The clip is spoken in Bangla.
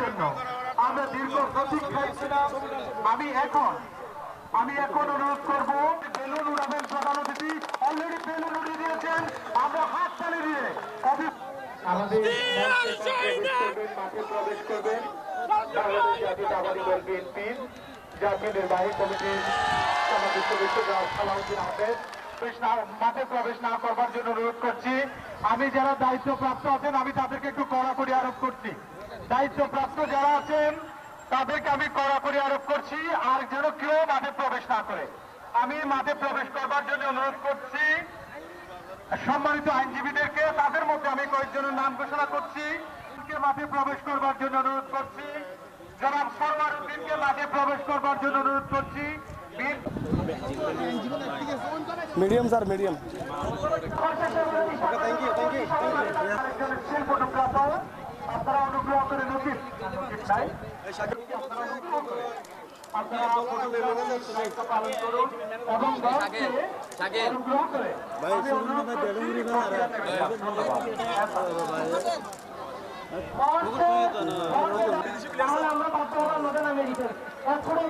জন্য আমরা দীর্ঘ প্রতীক্ষায় ছিলাম আমি এখন আমি এখন অনুরোধ করব বেলুন উড়াবেন প্রধান অতিথি। অলরেডি বেলুন উড়িয়ে দিয়েছেন। আমরা হাত তালি দিয়ে আমাদের মাঠে প্রবেশ করবেন। বাংলাদেশ জাতীয়তাবাদী দল বিএনপির জাতীয় নির্বাহী কমিটির সমাবেশ সদস্য সালাউদ্দিন আহমেদ। মাঠে প্রবেশ না করবার জন্য অনুরোধ করছি। আমি যারা দায়িত্বপ্রাপ্ত আছেন আমি তাদেরকে একটু কড়াকড়ি আরোপ করছি। দায়িত্বপ্রাপ্ত যারা আছেন তাদেরকে আমি কড়াকড়ি আরোপ করছি আর যেন কেউ মাঠে প্রবেশ না করে। আমি মাঠে প্রবেশ করবার জন্য অনুরোধ করছি। সম্মানিত আইনজীবীদেরকে তাদের মধ্যে আমি কয়েকজনের নাম ঘোষণা করছি। মাঠে প্রবেশ করবার জন্য অনুরোধ করছি? জনাব সরওয়ার উদ্দিনকে মাঠে প্রবেশ করবার জন্য অনুরোধ করছি। Medium sir medium. একজন আমরা বাধ্যতা নদে নামিয়ে দিতে এক কোটি